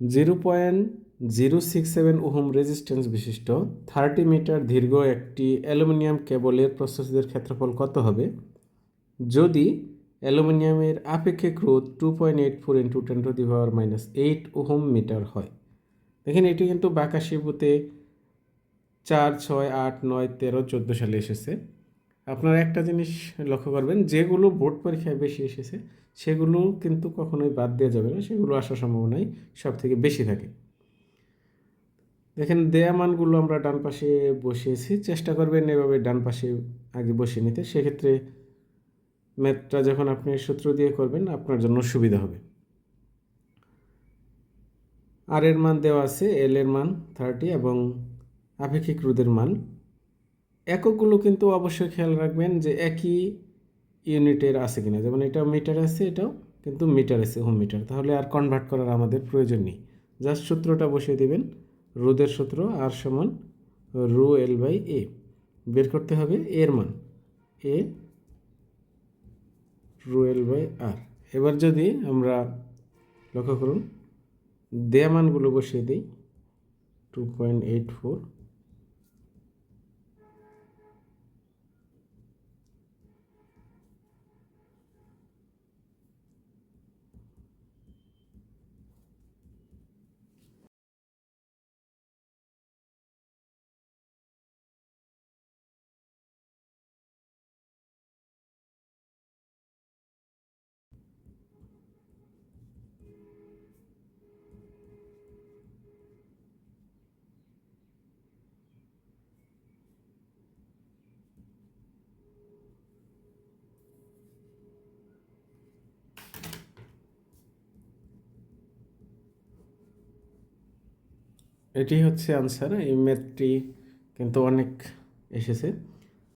Zero point zero six seven ohm resistance বিশিষ্ট thirty metre দীর্ঘ একটি অ্যালুমিনিয়াম কেবলের প্রস্তুতির ক্ষেত্রফল কত হবে? যদি অ্যালুমিনিয়ামের আপেক্ষিক রোধ two point eight four into ten to the power minus eight ohm metre হয়। দেখেন, এটি কিন্তু বাকাশিপুতে চার, ছয়, আট, নয়, তেরো, চোদ্দ সালে এসেছে। আপনারা একটা জিনিস লক্ষ্য করবেন, যেগুলো বোর্ড পরীক্ষায় বেশি এসেছে, সেগুলো কিন্তু কখনোই বাদ দেওয়া যাবে না, সেগুলো আসার সম্ভাবনাই সব থেকে বেশি থাকে। দেখেন, দেয়া মানগুলো আমরা ডান পাশে বসিয়েছি, চেষ্টা করবেন এভাবে ডান পাশে আগে বসিয়ে নিতে। সেক্ষেত্রে ম্যাথটা যখন আপনি সূত্র দিয়ে করবেন, আপনার জন্য সুবিধা হবে। আর এর মান দেওয়া আছে এল এর মান থার্টি এবং আপেক্ষিক রোধের মান। এককগুলো কিন্তু অবশ্যই খেয়াল রাখবেন যে একই ইউনিটের আছে কিনা। যেমন এটা মিটার আছে, এটাও কিন্তু মিটার আছে, হোম মিটার। তাহলে আর কনভার্ট করার আমাদের প্রয়োজন নেই। জাস্ট সূত্রটা বসিয়ে দেবেন রোধের সূত্র আর সমান রু এল বাই এ বের করতে হবে এর মান এ রু এল বাই আর এবার যদি আমরা লক্ষ্য করুন দেয়া মানগুলো বসিয়ে দিই টু পয়েন্ট এইট ফোর এটি হচ্ছে আনসার এই ম্যাথটি কিন্তু অনেক এসেছে।